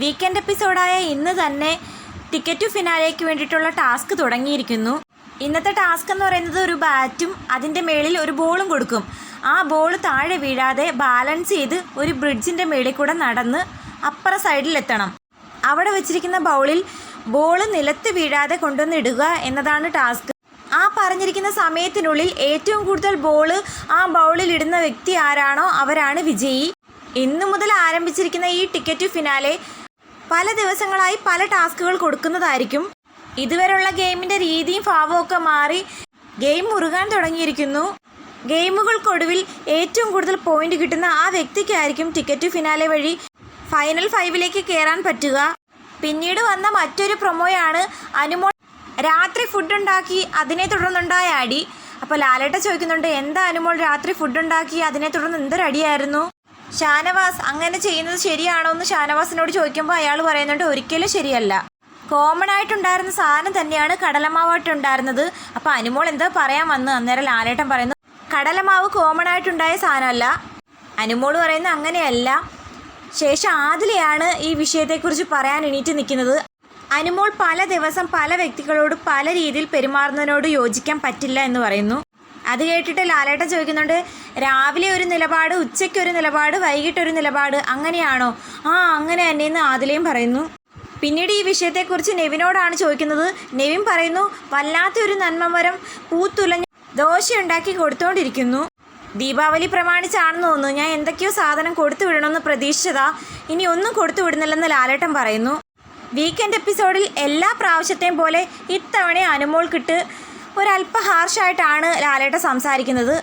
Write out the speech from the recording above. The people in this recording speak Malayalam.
വീക്കെൻഡ് എപ്പിസോഡായ ഇന്ന് തന്നെ ടിക്കറ്റ് ഫിനാലേക്ക് വേണ്ടിയിട്ടുള്ള ടാസ്ക് തുടങ്ങിയിരിക്കുന്നു. ഇന്നത്തെ ടാസ്ക് എന്ന് പറയുന്നത് ഒരു ബാറ്റും അതിന്റെ മേളിൽ ഒരു ബോളും കൊടുക്കും. ആ ബോൾ താഴെ വീഴാതെ ബാലൻസ് ചെയ്ത് ഒരു ബ്രിഡ്ജിന്റെ മേളിൽ കൂടെ നടന്ന് അപ്പുറ സൈഡിലെത്തണം. അവിടെ വെച്ചിരിക്കുന്ന ബൗളിൽ ബോൾ നിലത്ത് വീഴാതെ കൊണ്ടുവന്ന് ഇടുക എന്നതാണ് ടാസ്ക്. ആ പറഞ്ഞിരിക്കുന്ന സമയത്തിനുള്ളിൽ ഏറ്റവും കൂടുതൽ ബോൾ ആ ബൗളിൽ ഇടുന്ന വ്യക്തി ആരാണോ അവരാണ് വിജയി. ഇന്നു മുതൽ ആരംഭിച്ചിരിക്കുന്ന ഈ ടിക്കറ്റ് ഫിനാലെ പല ദിവസങ്ങളായി പല ടാസ്കുകൾ കൊടുക്കുന്നതായിരിക്കും. ഇതുവരെയുള്ള ഗെയിമിന്റെ രീതിയും ഭാവവും ഒക്കെ മാറി ഗെയിം മുറുകാൻ തുടങ്ങിയിരിക്കുന്നു. ഗെയിമുകൾക്കൊടുവിൽ ഏറ്റവും കൂടുതൽ പോയിന്റ് കിട്ടുന്ന ആ വ്യക്തിക്കായിരിക്കും ടിക്കറ്റ് ഫിനാലെ വഴി ഫൈനൽ ഫൈവിലേക്ക് കയറാൻ പറ്റുക. പിന്നീട് വന്ന മറ്റൊരു പ്രൊമോയാണ് അനുമോൾ. രാത്രി ഫുഡ് ഉണ്ടാക്കി അതിനെ തുടർന്നുണ്ടായ അടി. അപ്പോൾ ലാലേട്ട ചോദിക്കുന്നുണ്ട് എന്താ അനുമോൾ രാത്രി ഫുഡ് ഉണ്ടാക്കി അതിനെ തുടർന്ന് എന്തൊരടിയായിരുന്നു? ഷാനവാസ് അങ്ങനെ ചെയ്യുന്നത് ശരിയാണോ എന്ന് ഷാനവാസിനോട് ചോദിക്കുമ്പോൾ അയാൾ പറയുന്നുണ്ട് ഒരിക്കലും ശരിയല്ല. കോമൺ ആയിട്ടുണ്ടായിരുന്ന സാധനം തന്നെയാണ് കടലമാവായിട്ടുണ്ടായിരുന്നത് അപ്പോൾ അനുമോൾ എന്താ പറയാൻ വന്ന് അന്നേരം ലാലേട്ടൻ പറയുന്നു കടലമാവ് കോമൺ ആയിട്ടുണ്ടായ സാധനമല്ല. അനുമോൾ പറയുന്നത് അങ്ങനെയല്ല. ശേഷം ആദിലെയാണ് ഈ വിഷയത്തെക്കുറിച്ച് പറയാൻ എണീറ്റ് നിൽക്കുന്നത്. അനുമോൾ പല ദിവസം പല വ്യക്തികളോട് പല രീതിയിൽ പെരുമാറുന്നതിനോട് യോജിക്കാൻ പറ്റില്ല എന്ന് പറയുന്നു. അത് കേട്ടിട്ട് ലാലേട്ടൻ ചോദിക്കുന്നുണ്ട് രാവിലെ ഒരു നിലപാട് ഉച്ചയ്ക്ക് ഒരു നിലപാട് വൈകിട്ട് ഒരു നിലപാട് അങ്ങനെയാണോ? ആ അങ്ങനെ തന്നെയെന്ന് ആദിലയും പറയുന്നു. പിന്നീട് ഈ വിഷയത്തെക്കുറിച്ച് നെവിനോടാണ് ചോദിക്കുന്നത്. നെവിൻ പറയുന്നു വല്ലാത്തൊരു നന്മമരം പൂത്തുലഞ്ഞ് ദോശയുണ്ടാക്കി കൊടുത്തുകൊണ്ടിരിക്കുന്നു ദീപാവലി പ്രമാണിച്ചാണെന്ന് തോന്നുന്നു. ഞാൻ എന്തൊക്കെയോ സാധനം കൊടുത്തു വിടണമെന്ന് പ്രതീക്ഷിച്ചതാ. ഇനി ഒന്നും കൊടുത്തു വിടുന്നില്ലെന്ന് ലാലേട്ടൻ പറയുന്നു. വീക്കെൻഡ് എപ്പിസോഡിൽ എല്ലാ പ്രാവശ്യത്തെയും പോലെ ഇത്തവണ അനുമോൾക്കിട്ട് ഒരല്പ ഹാർഷായിട്ടാണ് ലാലേട്ട സംസാരിക്കുന്നത്.